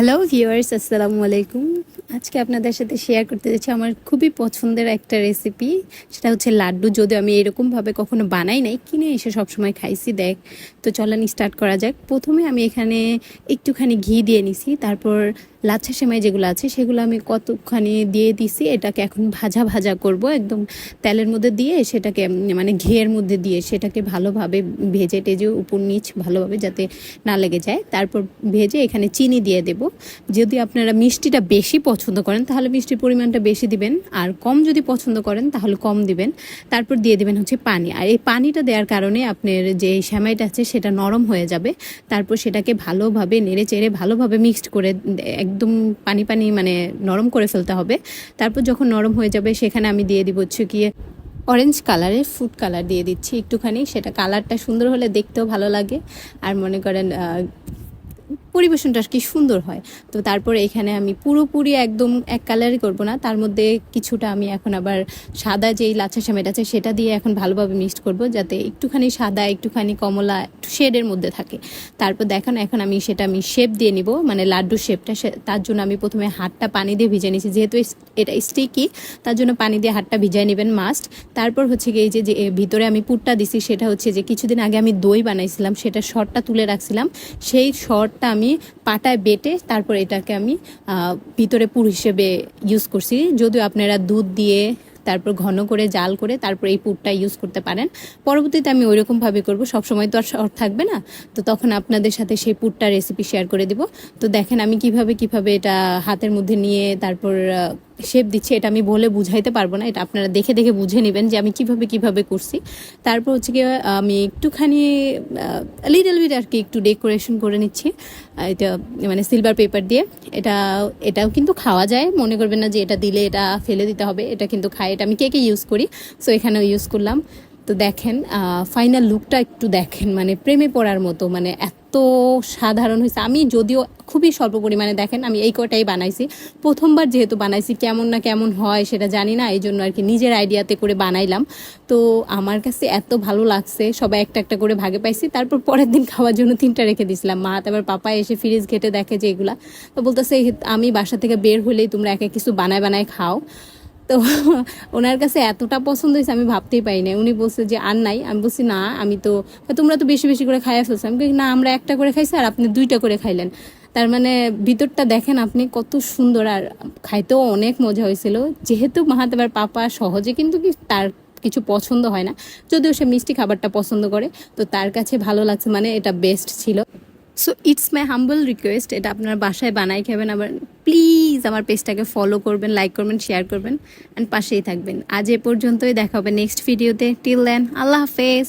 Hello viewers আসসালামু আলাইকুম আজকে আপনাদের সাথে শেয়ার করতে যাচ্ছি আমার খুবই পছন্দের একটা রেসিপি সেটা হচ্ছে লাড্ডু। যদিও আমি এরকমভাবে কখনো বানাই নাই, কিনে এসে সবসময় খাইছি, দেখ। তো চলানি স্টার্ট করা যাক। প্রথমে আমি এখানে একটুখানি ঘি দিয়ে নিছি, তারপর লাচ্ছা সেমাই যেগুলো আছে, সেগুলো আমি কতখানি দিয়ে দিছি, এটাকে এখন ভাজা ভাজা করব, একদম তেলের মধ্যে দিয়ে সেটাকে মানে ঘিয়ের মধ্যে দিয়ে সেটাকে ভালোভাবে ভেজে টেজে উপর নিচ ভালোভাবে যাতে না লেগে যায়। তারপর ভেজে এখানে চিনি দিয়ে দেব। যদি আপনারা মিষ্টিটা বেশি পছন্দ করেন, তাহলে মিষ্টির পরিমাণটা বেশি দিবেন। আর কম যদি পছন্দ করেন, তাহলে কম দিবেন। তারপর দিয়ে দিবেন হচ্ছে পানি। আর এই পানিটা দেওয়ার কারণে আপনার যে সেমাইটা আছে, সেটা নরম হয়ে যাবে। তারপর সেটাকে ভালোভাবে নেড়ে চেড়ে ভালোভাবে মিক্সড করে একদম পানি পানি মানে নরম করে ফেলতে হবে। তারপর যখন নরম হয়ে যাবে, সেখানে আমি দিয়ে দিব হচ্ছে গিয়ে অরেঞ্জ কালারের ফুড কালার দিয়ে দিচ্ছি একটুখানি। সেটা কালারটা সুন্দর হলে দেখতেও ভালো লাগে। আর মনে করেন পরিবেশনটা কি সুন্দর হয়। তো তারপরে এখানে আমি পুরোপুরি একদম এক কালারই করব না। তার মধ্যে কিছুটা আমি এখন আবার সাদা যেই লাচ্ছা সেমেট আছে সেটা দিয়ে এখন ভালোভাবে মিক্সড করব যাতে একটুখানি সাদা, একটুখানি কমলা, একটু শেডের মধ্যে থাকে। তারপর দেখেন, এখন আমি সেটা আমি শেপ দিয়ে নিব মানে লাড্ডু শেপটা তার জন্য আমি প্রথমে হাতটা পানি দিয়ে ভিজে নিয়েছি। যেহেতু এটা স্টিকি তার জন্য পানি দিয়ে হাতটা ভিজাই নেবেন মাস্ট তারপর হচ্ছে কি এই যে ভিতরে আমি পুরটা দিছি, সেটা হচ্ছে যে কিছুদিন আগে আমি দই বানাইছিলাম, সেটা শর্টটা তুলে রাখছিলাম। সেই শর্টটা আমি পাটায় বেটে তারপর এটাকে আমি ভিতরে পুর হিসেবে ইউজ করছি। যদিও আপনারা দুধ দিয়ে তারপর ঘন করে, জাল করে তারপর এই পুরটা ইউজ করতে পারেন। পরবর্তীতে আমি ওইরকমভাবে করব। সবসময় তো আর শর্ট থাকবে না। তো তখন আপনাদের সাথে সেই পুরটা রেসিপি শেয়ার করে দিব। তো দেখেন আমি কীভাবে কীভাবে এটা হাতের মধ্যে নিয়ে তারপর শেপ দিচ্ছি, এটা আমি বলে বুঝাইতে পারব না, এটা আপনারা দেখে দেখে বুঝে নেবেন যে আমি কীভাবে কীভাবে করছি। তারপর হচ্ছে কি আমি একটুখানি লিটল বিট আর কি একটু ডেকোরেশন করে নিচ্ছি এটা মানে সিলভার পেপার দিয়ে। এটা, এটাও কিন্তু খাওয়া যায়, মনে করবেন না যে এটা দিলে এটা ফেলে দিতে হবে, এটা কিন্তু খাই এটা আমি কেকে ইউজ করি সো এখানেও ইউজ করলাম। তো দেখেন ফাইনাল লুকটা একটু দেখেন মানে প্রেমে পড়ার মতো মানে এত সাধারণ হয়েছে। আমি যদিও খুবই স্বল্প পরিমাণে দেখেন, আমি এই কটাই বানাইছি। প্রথমবার যেহেতু বানাইছি, কেমন না কেমন হয় সেটা জানি না, এই জন্য আর কি নিজের আইডিয়াতে করে বানাইলাম। তো আমার কাছে এত ভালো লাগছে, সবাই একটা একটা করে ভাগে পাইছি। তারপর পরের দিন খাওয়ার জন্য তিনটা রেখে দিয়েছিলাম মা তারপর পাপা এসে ফ্রিজ ঘেটে দেখে যে এগুলা। তো বলতেছে আমি বাসা থেকে বের হলেই তোমরা একা কিছু বানায় বানায় খাও। তো ওনার কাছে এতটা পছন্দ হয়েছে, আমি ভাবতেই পারি না উনি বলছে যে, আর নাই। আমি বলছি, না, আমি তো, তোমরা তো বেশি বেশি করে খাইয়া ফেলছো। আমি না, আমরা একটা করে খাইছি আর আপনি দুইটা করে খাইলেন। তার মানে ভিতরটা দেখেন আপনি কত সুন্দর আর খাইতেও অনেক মজা হয়েছিল। যেহেতু মাহাতেবার পাপা সহজে কিন্তু কি তার কিছু পছন্দ হয় না, যদিও সে মিষ্টি খাবারটা পছন্দ করে, তো তার কাছে ভালো লাগছে মানে এটা বেস্ট ছিল। So it's my humble request এটা আপনার বাসায় বানাই খাবেন, আবার প্লিজ আমার পেজটাকে ফলো করবেন লাইক করবেন শেয়ার করবেন অ্যান্ড পাশেই থাকবেন। আজ এ পর্যন্তই, দেখা হবে নেক্সট ভিডিওতে টিল দেন আল্লাহ হাফেজ।